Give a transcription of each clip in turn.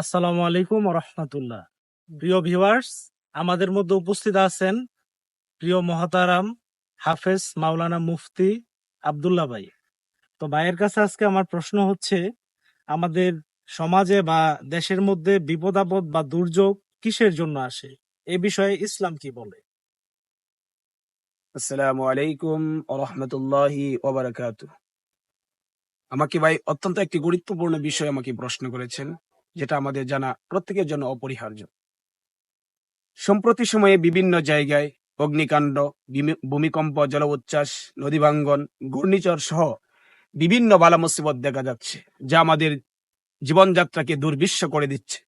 আসসালামু আলাইকুম রহমতুল্লাহ। প্রিয় ভিউয়ার্স, আমাদের মধ্যে উপস্থিত আছেন প্রিয় মহাতারাম হাফেজ মাওলানা মুফতি আব্দুল্লাহ ভাই। তো ভাইয়ের কাছে আজকে আমার প্রশ্ন হচ্ছে, আমাদের সমাজে বা দেশের মধ্যে বিপদ আপদ বা দুর্যোগ কিসের জন্য আসে? এ বিষয়ে ইসলাম কি বলে? আসসালামু আলাইকুম রহমতুল্লাহি আমাকে ভাই অত্যন্ত একটি গুরুত্বপূর্ণ বিষয় আমাকে প্রশ্ন করেছেন। যেটা আমাদের জানা প্রত্যেকের জন্য অপরিহার্য। সম্প্রতি সময়ে বিভিন্ন জায়গায় অগ্নিকাণ্ড ভূমিকম্প জল উচ্ছ্বাস নদী ভাঙ্গন ঘূর্ণিঝড় সহ বিভিন্ন বালা মুসিবত দেখা যাচ্ছে, যা আমাদের জীবনযাত্রাকে দুর্বিশ্ব করে দিচ্ছে।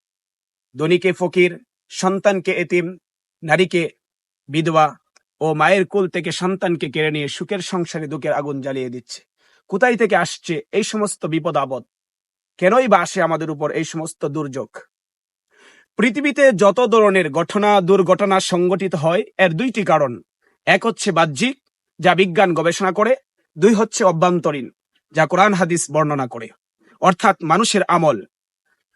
ধনীকে ফকির, সন্তানকে এতিম, নারীকে বিধবা ও মায়ের কোল থেকে সন্তানকে কেড়ে নিয়ে সুখের সংসারে দুঃখের আগুন জ্বালিয়ে দিচ্ছে। কোথায় থেকে আসছে এই সমস্ত বিপদ আপদ কেনই বা আসে আমাদের উপর এই সমস্ত দুর্যোগ? পৃথিবীতে যত ধরনের ঘটনা, দুর্ঘটনা সংগঠিত হয়, এর দুইটি কারণ। এক হচ্ছে বাহ্যিক, যা বিজ্ঞান গবেষণা করে। দুই হচ্ছে অভ্যন্তরীণ, যা কোরআন, হাদিস বর্ণনা করে। অর্থাৎ মানুষের আমল।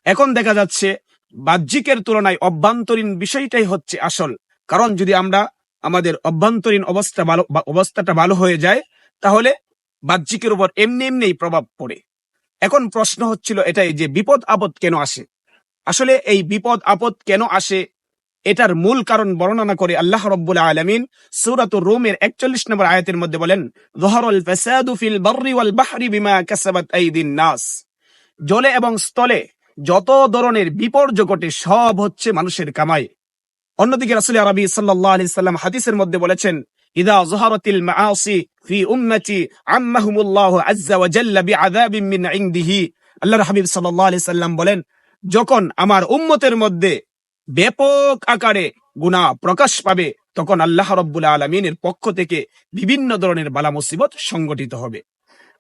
এখন দেখা যাচ্ছে, বাহ্যিকের তুলনায় অভ্যন্তরীণ বিষয়টাই হচ্ছে আসল। কারণ যদি আমরা আমাদের অভ্যন্তরীণ অবস্থা ভালো অবস্থাটা ভালো হয়ে যায়, তাহলে বাহ্যিকের উপর এমনি এমনিই প্রভাব পড়ে। এখন প্রশ্ন হচ্ছিল এটাই যে বিপদ আপদ কেন আসে? আসলে এই বিপদ আপদ কেন আসে? এটার মূল কারণ বর্ণনা করে আল্লাহ রব্বুল আলমিন সূরাত রোমের একচল্লিশ নম্বর আয়াতের মধ্যে বলেন জহরুল ফাসাদু ফিল ওয়াল বাহরি বিমা কাসাবাত আইদিন নাস। জলে এবং স্থলে যত ধরনের বিপর্যয় ঘটে, সব হচ্ছে মানুষের কামাই। অন্যদিকে রাসূল আরবি সাল্লাল্লাহু আলাইহি সাল্লাম হাদিসের মধ্যে বলেছেন ইদা মাআসি ফি উম্মতি ওয়া জাল্লা বিআযাবিন মিন ইনদিহি আল্লাহর হাবিব সাল্লাল্লাহু আলাইহি সাল্লাম বলেন, যখন আমার উম্মতের মধ্যে ব্যাপক আকারে গুনাহ প্রকাশ পাবে, তখন আল্লাহ পক্ষ থেকে বিভিন্ন ধরনের বালা মুসিবত সংগঠিত হবে।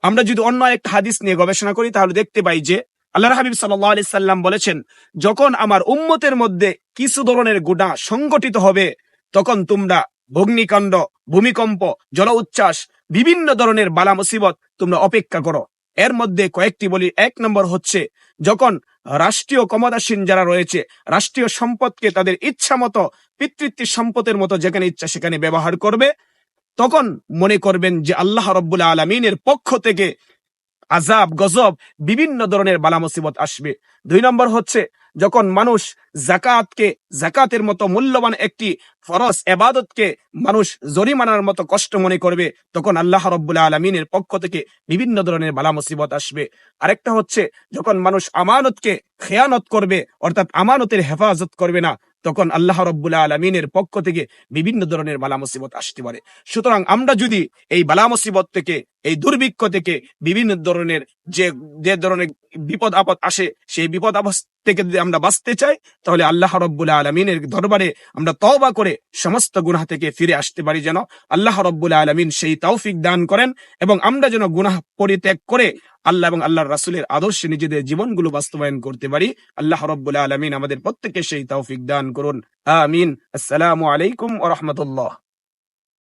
আমরা যদি অন্য একটা হাদিস নিয়ে গবেষণা করি, তাহলে দেখতে পাই যে আল্লাহ হাবিব সাল্লাহ আলি সাল্লাম বলেছেন, যখন আমার উম্মতের মধ্যে কিছু ধরনের গুণা সংগঠিত হবে, তখন তোমরা অগ্নিকাণ্ড ভূমিকম্প, জল উচ্ছ্বাস, বিভিন্ন ধরনের বালা মুসিবত তোমরা অপেক্ষা করো। এর মধ্যে কয়েকটি বলি, এক নম্বর হচ্ছে, যখন রাষ্ট্রীয় ক্ষমতাসীন যারা রয়েছে, রাষ্ট্রীয় সম্পদকে তাদের ইচ্ছা মতো, পিতৃত্বের সম্পদের মতো যেখানে ইচ্ছা সেখানে ব্যবহার করবে, তখন মনে করবেন যে আল্লাহ রব্বুল আলমিনের পক্ষ থেকে আজাব গজব, বিভিন্ন ধরনের বালা মুসিবত আসবে। দুই নম্বর হচ্ছে যখন মানুষ জাকাতকে, জাকাতের মতো মূল্যবান একটি ফরজ এবাদতকে মানুষ জরিমানার মতো কষ্ট মনে করবে, তখন আল্লাহ রব্বুল্লাহ আলমিনের পক্ষ থেকে বিভিন্ন ধরনের বালা মুসিবত আসবে। আরেকটা হচ্ছে, যখন মানুষ আমানতকে খেয়ানত করবে, অর্থাৎ আমানতের হেফাজত করবে না তখন আল্লাহ রব্বুল্লাহ আলমিনের পক্ষ থেকে বিভিন্ন ধরনের বালা মুসিবত আসতে পারে। সুতরাং আমরা যদি এই বালা মুসিবত থেকে, এই দুর্ভিক্ষ থেকে বিভিন্ন ধরনের যে যে ধরনের বিপদ আপদ আসে, সেই বিপদ আপদ থেকে যদি আমরা বাঁচতে চাই, তাহলে আল্লাহ রব্বুল আলমিনের দরবারে আমরা তওবা করে সমস্ত গুনাহ থেকে ফিরে আসতে পারি যেন আল্লাহ রব্বুল আলমিন সেই তৌফিক দান করেন এবং আমরা যেন গুনাহ পরিত্যাগ করে আল্লাহ এবং আল্লাহর রাসুলের আদর্শে নিজেদের জীবনগুলো বাস্তবায়ন করতে পারি। আল্লাহ রব্বুল আলমিন আমাদের প্রত্যেককে সেই তৌফিক দান করুন। আমিন। আসসালামু আলাইকুম ও রাহমাতুল্লাহ।